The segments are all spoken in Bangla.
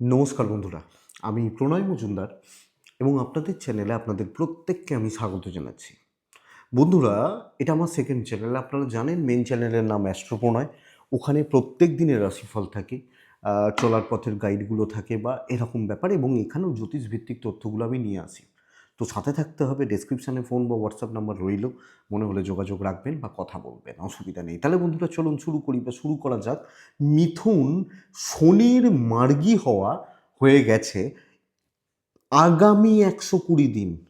নমস্কার বন্ধুরা, আমি প্রণয় মজুমদার এবং আপনাদের চ্যানেলে আপনাদের প্রত্যেককে আমি স্বাগত জানাচ্ছি। বন্ধুরা, এটা আমার সেকেন্ড চ্যানেল আপনারা জানেন মেন চ্যানেলের নাম অ্যাস্ট্রো প্রণয় ওখানে প্রত্যেক দিনের রাশিফল থাকে চলার পথের গাইডগুলো থাকে বা এরকম ব্যাপার এবং এখানেও জ্যোতিষভিত্তিক তথ্যগুলো আমি নিয়ে আসি। তো সাথে থাকতে হবে ডেসক্রিপশানে ফোন বা হোয়াটসঅ্যাপ নাম্বার রইল। মনে হলে যোগাযোগ রাখবেন বা কথা বলবেন, অসুবিধা নেই। তাহলে বন্ধুরা, চলুন শুরু করি বা শুরু করা যাক। মিথুন শনির মার্গী হওয়া হয়ে গেছে আগামী একশো কুড়ি দিন।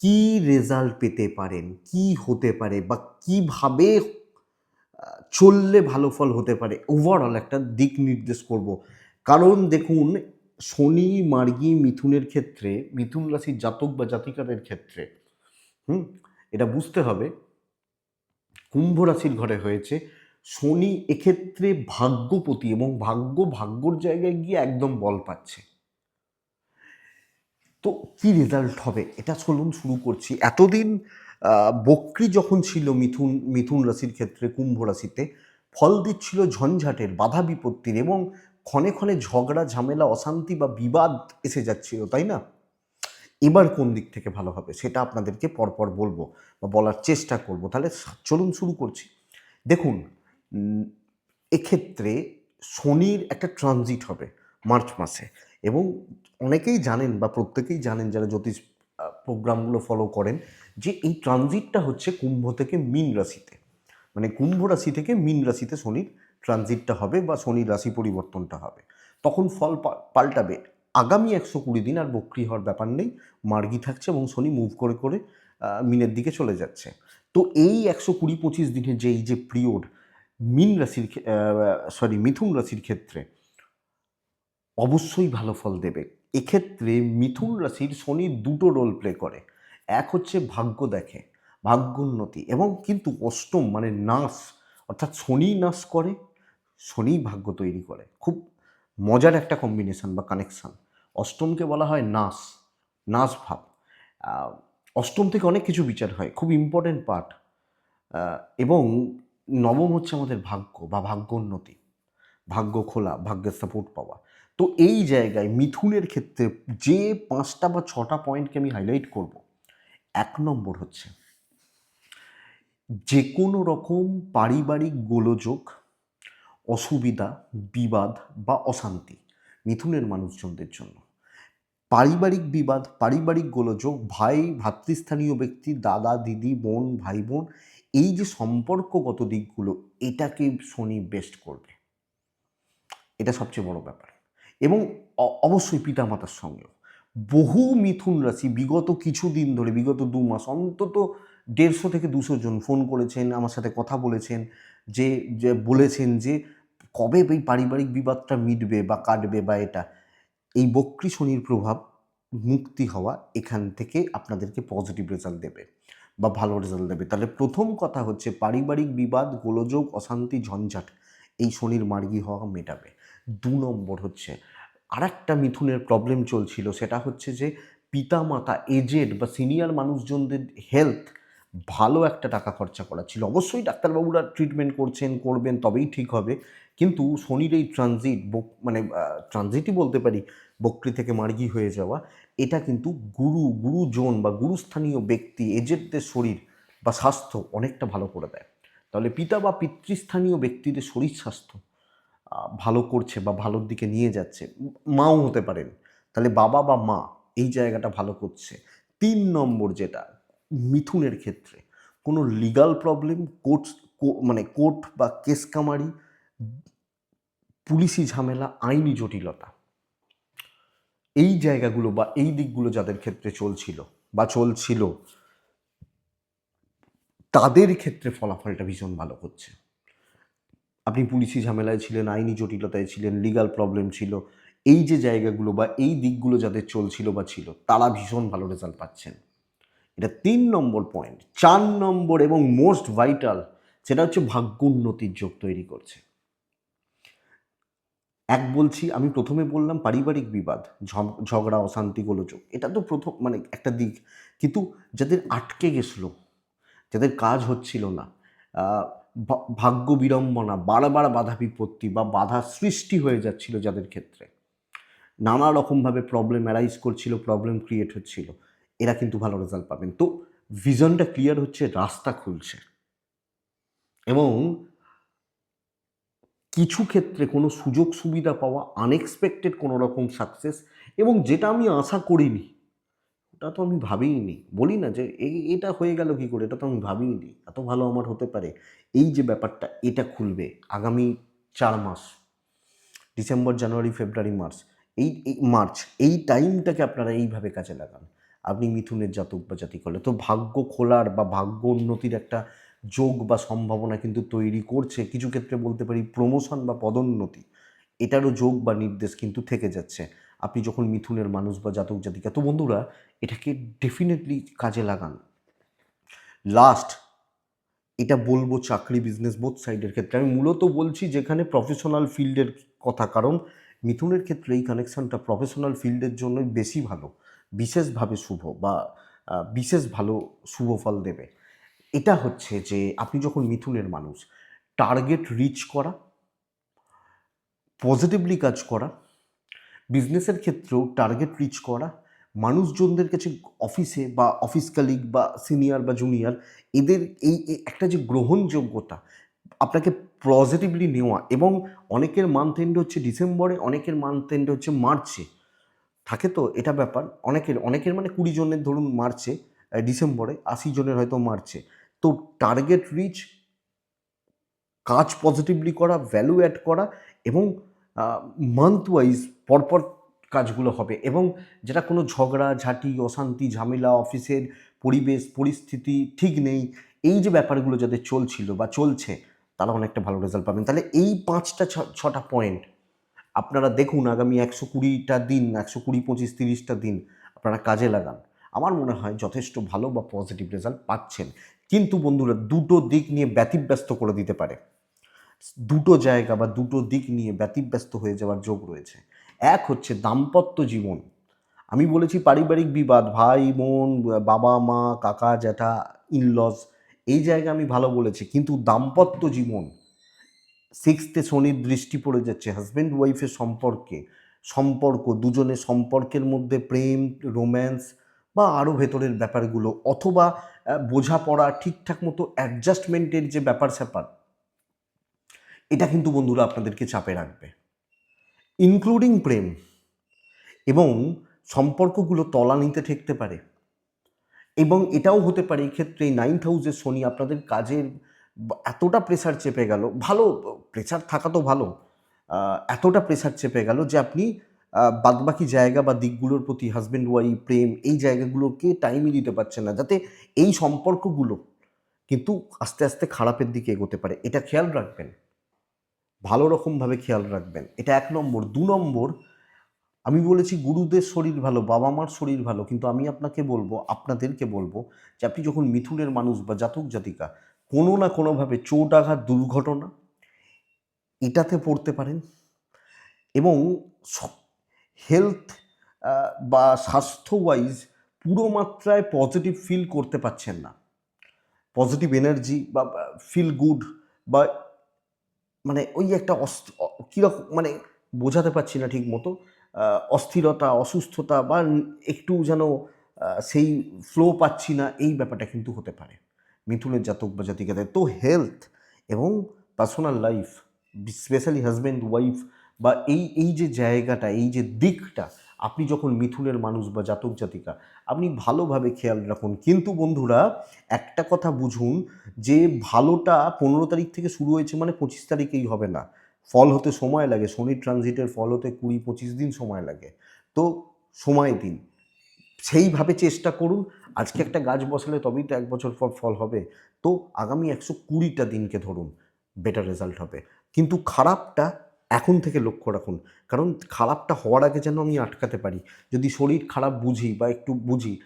কি রেজাল্ট পেতে পারেন? কি হতে পারে? বা কীভাবে চললে ভালো ফল হতে পারে? ওভারঅল একটা দিক নির্দেশ করব। কারণ দেখুন শনি, মার্গী, মিথুনের ক্ষেত্রে, মিথুন রাশির জাতক বা জাতিকাদের ক্ষেত্রে, হুম, এটা বুঝতে হবে। কুম্ভ রাশির ঘরে হয়েছে শনি এক্ষেত্রে ভাগ্যপতি এবং ভাগ্য ভাগ্যর জায়গায় গিয়ে একদম বল পাচ্ছে। তো কি রেজাল্ট হবে? এটা চলুন শুরু করছি। এতদিন বক্রি যখন ছিল মিথুন মিথুন রাশির ক্ষেত্রে, কুম্ভ রাশিতে, ফল দিচ্ছিল ঝঞ্ঝাটের, বাধা বিপত্তির এবং ক্ষণে ক্ষণে ঝগড়া, ঝামেলা, অশান্তি বা বিবাদ এসে যাচ্ছিল, তাই না? এবার কোন দিক থেকে ভালো হবে সেটা আপনাদেরকে পরপর বলব বা বলার চেষ্টা করব। তাহলে চলুন শুরু করছি। দেখুন এক্ষেত্রে শনির একটা ট্রানজিট হবে মার্চ মাসে এবং অনেকেই জানেন বা প্রত্যেকেই জানেন যারা জ্যোতিষ প্রোগ্রামগুলো ফলো করেন যে এই ট্রানজিটটা হচ্ছে কুম্ভ থেকে মীন রাশিতে। মানে কুম্ভ রাশি থেকে মীন রাশিতে শনির ট্রানজিটটা হবে বা শনির রাশি পরিবর্তনটা হবে। তখন ফল পাল্টাবে। আগামী একশো কুড়ি দিন আর বক্রি হওয়ার ব্যাপার নেই। মার্গি থাকছে এবং শনি মুভ করে করে মিনের দিকে চলে যাচ্ছে। তো এই একশো কুড়ি পঁচিশ দিনের যে, এই যে পিরিয়ড মিন রাশির সরি মিথুন রাশির ক্ষেত্রে অবশ্যই ভালো ফল দেবে। এক্ষেত্রে মিথুন রাশির শনি দুটো রোল প্লে করে। এক হচ্ছে ভাগ্য দেখে, ভাগ্যোন্নতি এবং কিন্তু অষ্টম মানে নাশ, অর্থাৎ শনি নাশ করে শনি ভাগ্য তৈরি করে। খুব মজার একটা কম্বিনেশন বা কানেকশান অষ্টমকে বলা হয় নাস নাস ভাব। অষ্টম থেকে অনেক কিছু বিচার হয়, খুব ইম্পর্টেন্ট পার্ট এবং নবম হচ্ছে আমাদের ভাগ্য বা ভাগ্যোন্নতি। ভাগ্য খোলা, ভাগ্যের সাপোর্ট পাওয়া। তো এই জায়গায় মিথুনের ক্ষেত্রে যে পাঁচটা বা ছটা পয়েন্টকে আমি হাইলাইট করব, এক নম্বর হচ্ছে যে কোনো রকম পারিবারিক গোলযোগ অসুবিধা, বিবাদ বা অশান্তি মিথুনের মানুষজনদের জন্য। পারিবারিক বিবাদ, পারিবারিক গোলযোগ, ভাই, ভাতৃস্থানীয় ব্যক্তি, দাদা, দিদি, বোন ভাই বোন এই যে সম্পর্কগত দিকগুলো, এটাকে শনি বেস্ট করবে। এটা সবচেয়ে বড় ব্যাপার। এবং অবশ্যই পিতামাতার সঙ্গেও। বহু মিথুন রাশি বিগত কিছুদিন ধরে, বিগত দু মাস অন্তত দেড়শো থেকে দুশো জন ফোন করেছেন, আমার সাথে কথা বলেছেন, যে যে বলেছেন যে, কবে এই পারিবারিক বিবাদটা মিটবে বা কাটবে বা এটা? এই বক্রি শনির প্রভাব মুক্তি হওয়া এখান থেকে আপনাদেরকে পজিটিভ রেজাল্ট দেবে বা ভালো রেজাল্ট দেবে। তাহলে প্রথম কথা হচ্ছে পারিবারিক বিবাদ, গোলযোগ, অশান্তি, ঝঞ্ঝাট, এই শনির মার্গী হওয়া মেটাবে। দু নম্বর হচ্ছে, আরেকটা মিথুনের প্রবলেম চলছিল, সেটা হচ্ছে যে পিতামাতা এজেড বা সিনিয়র মানুষজনদের হেলথ ভালো একটা টাকা খরচা করা ছিল। অবশ্যই ডাক্তারবাবুরা ট্রিটমেন্ট করছেন, করবেন, তবেই ঠিক হবে। কিন্তু শনির এই ট্রানজিট মানে ট্রানজিটই বলতে পারি, বক্রি থেকে মার্গি হয়ে যাওয়া, এটা কিন্তু গুরু, গুরুজন বা গুরুস্থানীয় ব্যক্তি এজেডদের শরীর বা স্বাস্থ্য অনেকটা ভালো করে দেয়। তাহলে পিতা বা পিতৃস্থানীয় ব্যক্তিদের শরীর স্বাস্থ্য ভালো করছে বা ভালোর দিকে নিয়ে যাচ্ছে, মাও হতে পারেন। তাহলে বাবা বা মা এই জায়গাটা ভালো করছে। তিন নম্বর যেটা মিথুনের ক্ষেত্রে। কোনো লিগাল প্রবলেম কোর্ট মানে কোর্ট বা কেস কামারি, পুলিশি ঝামেলা, আইনি জটিলতা। এই জায়গাগুলো বা এই দিকগুলো যাদের ক্ষেত্রে চলছিল বা চলছিল, তাদের ক্ষেত্রে ফলাফলটা ভীষণ ভালো হচ্ছে। আপনি পুলিশি ঝামেলায় ছিলেন, আইনি জটিলতায় ছিলেন লিগাল প্রবলেম ছিল, এই যে জায়গাগুলো বা এই দিকগুলো যাদের চলছিল বা ছিল, তারা ভীষণ ভালো রেজাল্ট পাচ্ছেন। এটা তিন নম্বর পয়েন্ট চার নম্বর এবং মোস্ট ভাইটাল সেটা হচ্ছে ভাগ্যোন্নতির যোগ তৈরি করছে। এক বলছি, আমি প্রথমে বললাম পারিবারিক বিবাদ, ঝগ- ঝগড়া, অশান্তি, গোলযোগ, এটা তো প্রথম মানে একটা দিক। কিন্তু যাদের আটকে গেছিল, যাদের কাজ হচ্ছিল না ভাগ্য বিড়ম্বনা, বারবার বাধা বিপত্তি বা বাধা সৃষ্টি হয়ে যাচ্ছিল যাদের ক্ষেত্রে, নানা রকমভাবে প্রবলেম অ্যারাইজ করছিল প্রবলেম ক্রিয়েট হচ্ছিল। এরা কিন্তু ভালো রেজাল্ট পাবেন। তো ভিশনটা ক্লিয়ার হচ্ছে, রাস্তা খুলছে। এবং কিছু ক্ষেত্রে কোনো সুযোগ সুবিধা পাওয়া আনএক্সপেক্টেড কোনো রকম সাকসেস এবং যেটা আমি আশা করিনি, ওটা তো আমি ভাবিনি বলি না যে এই- এটা হয়ে গেল কি করে, এটা তো আমি ভাবিনি এত ভালো আমার হতে পারে। এই যে ব্যাপারটা, এটা খুলবে আগামী চার মাস, ডিসেম্বর, জানুয়ারি, ফেব্রুয়ারি, মার্চ। এই মার্চ, এই টাইমটাকে আপনারা এইভাবে কাজে লাগান। আপনি মিথুনের জাতক বা জাতি করলে তো ভাগ্য খোলার বা ভাগ্য উন্নতির একটা যোগ বা সম্ভাবনা কিন্তু তৈরি করছে। কিছু ক্ষেত্রে বলতে পারি প্রমোশন বা পদোন্নতি, এটারও যোগ বা নির্দেশ কিন্তু থেকে যাচ্ছে। আপনি যখন মিথুনের মানুষ বা জাতক, জাতিকা, তো বন্ধুরা, এটাকে ডেফিনেটলি কাজে লাগান। লাস্ট এটা বলব চাকরি বিজনেস বোথ সাইডের ক্ষেত্রে। আমি মূলত বলছি যেখানে প্রফেশনাল ফিল্ডের কথা, কারণ মিথুনের ক্ষেত্রে এই কানেকশানটা প্রফেশনাল ফিল্ডের জন্যই বেশি ভালো। বিশেষভাবে শুভ বা বিশেষ ভালো শুভ ফল দেবে। এটা হচ্ছে যে, আপনি যখন মিথুনের মানুষ টার্গেট রিচ করা পজিটিভলি কাজ করা বিজনেসের ক্ষেত্রেও টার্গেট রিচ করা, মানুষজনদের কাছে অফিসে বা অফিস কালিগ বা সিনিয়র বা জুনিয়র এদের এই একটা যে গ্রহণযোগ্যতা, আপনাকে পজিটিভলি নেওয়া এবং অনেকের মান্থ এন্ড হচ্ছে ডিসেম্বরে, অনেকের মান্থ এন্ড হচ্ছে মার্চে। থাকে তো এটা ব্যাপার। অনেকের অনেকের মানে কুড়ি জনের ধরুন আহ, ডিসেম্বরে আশি জনের হয়তো মার্চে তো টার্গেট রিচ কাজ পজিটিভলি করা ভ্যালু অ্যাড করা এবং মান্থ ওয়াইজ পরপর কাজগুলো হবে এবং যেটা কোনো ঝগড়া ঝাঁটি অশান্তি ঝামেলা অফিসের পরিবেশ পরিস্থিতি ঠিক নেই এই যে ব্যাপারগুলো যাদের চলছিল বা চলছে তারা অনেকটা ভালো রেজাল্ট পাবেন। তাহলে এই পাঁচটা ছটা পয়েন্ট আপনারা দেখুন আগামী একশো কুড়িটা দিন, একশো কুড়ি, পঁচিশ, তিরিশটা দিন আপনারা কাজে লাগান। আমার মনে হয় যথেষ্ট ভালো বা পজিটিভ রেজাল্ট পাচ্ছেন। কিন্তু বন্ধুরা, দুটো দিক নিয়ে ব্যতিব্যস্ত করে দিতে পারে। দুটো জায়গা বা দুটো দিক নিয়ে ব্যতিব্যস্ত হয়ে যাওয়ার যোগ রয়েছে। এক হচ্ছে দাম্পত্য জীবন। আমি বলেছি পারিবারিক বিবাদ, ভাই, বোন, বাবা, মা, কাকা, জ্যাঠা ইনলস এই জায়গা আমি ভালো বলেছি। কিন্তু দাম্পত্য জীবন সিক্সথে শনির দৃষ্টি পড়ে যাচ্ছে হাজব্যান্ড ওয়াইফের সম্পর্কে, সম্পর্ক, দুজনের সম্পর্কের মধ্যে প্রেম রোম্যান্স বা আরও ভেতরের ব্যাপারগুলো অথবা বোঝাপড়া, ঠিকঠাক মতো অ্যাডজাস্টমেন্টের যে ব্যাপার স্যাপার, এটা কিন্তু বন্ধুরা আপনাদেরকে চাপে রাখবে। ইনক্লুডিং প্রেম এবং সম্পর্কগুলো তলা নিতে ঠেকতে পারে এবং এটাও হতে পারে এই ক্ষেত্রে নাইন্থ হাউসের শনি আপনাদের কাজের এতটা প্রেশার চেপে গেল, ভালো প্রেশার থাকা তো ভালো। এতটা প্রেসার চেপে গেল যে আপনি বাদবাকি জায়গা বা দিকগুলোর প্রতি হাজব্যান্ড ওয়াইফ প্রেম এই জায়গাগুলোকে টাইমই দিতে পারছেন না যাতে এই সম্পর্কগুলো কিন্তু আস্তে আস্তে খারাপের দিকে এগোতে পারে। এটা খেয়াল রাখবেন। ভালো রকমভাবে খেয়াল রাখবেন। এটা এক নম্বর। দু নম্বর, আমি বলেছি গুরুদের শরীর ভালো, বাবা মার শরীর ভালো, কিন্তু আমি আপনাকে বলব, আপনাদেরকে বলব যে আপনি যখন মিথুনের মানুষ বা জাতক জাতিকা, কোনো না কোনোভাবে চোট আঘাত দুর্ঘটনা এটাতে পড়তে পারেন। এবং হেলথ বা স্বাস্থ্য ওয়াইজ পুরো মাত্রায় পজিটিভ ফিল করতে পারছেন না। পজিটিভ এনার্জি বা ফিল গুড বা মানে ওই একটা অস্থ কীরকম মানে বোঝাতে পারছি না ঠিক মতো। অস্থিরতা, অসুস্থতা বা একটু যেন সেই ফ্লো পাচ্ছি না, এই ব্যাপারটা কিন্তু হতে পারে। মিথুনের জাতক বা জাতিকাদের। তো হেলথ এবং personal life specially husband, wife বা এই এই যে জায়গাটা, এই যে দিকটা, আপনি যখন মিথুনের মানুষ বা জাতক জাতিকা, আপনি ভালোভাবে খেয়াল রাখুন। কিন্তু বন্ধুরা, একটা কথা বুঝুন যে ভালোটা পনেরো তারিখ থেকে শুরু হয়েছে মানে পঁচিশ তারিখেই হবে না। ফল হতে সময় লাগে, শনি ট্রানজিটের ফল হতে কুড়ি, পঁচিশ দিন সময় লাগে। তো সময় দিন। সেইভাবে চেষ্টা করুন। আজকে একটা গাছ বসালে তবেই তো এক বছর পর ফল হবে। তো আগামী একশো কুড়িটা দিনকে ধরুন বেটার রেজাল্ট হবে। কিন্তু খারাপটা এখন থেকে লক্ষ্য রাখুন। কারণ খারাপটা হওয়ার আগে যেন আমি আটকাতে পারি। যদি শরীর খারাপ বুঝি বা একটু বুঝি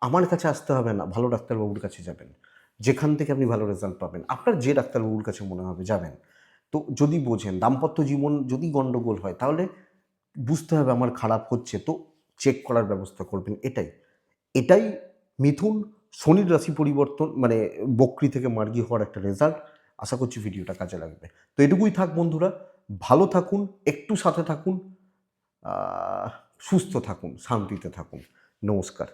আমার কাছে আসতে হবে না, ভালো ডাক্তারবাবুর কাছে যাবেন। যেখান থেকে আপনি ভালো রেজাল্ট পাবেন। আপনার যে ডাক্তারবাবুর কাছে মনে হবে যাবেন। তো যদি বোঝেন, দাম্পত্য জীবন যদি গণ্ডগোল হয়, তাহলে বুঝতে হবে আমার খারাপ হচ্ছে। তো চেক করার ব্যবস্থা করবেন, এটাই। এটাই মিথুন শনির রাশি পরিবর্তন মানে বকরি থেকে মার্গি হওয়ার একটা রেজাল্ট আশা করছি ভিডিওটা কাজে লাগবে। তো এটুকুই থাক বন্ধুরা, ভালো থাকুন, একটু সাথে থাকুন সুস্থ থাকুন, শান্তিতে থাকুন। নমস্কার।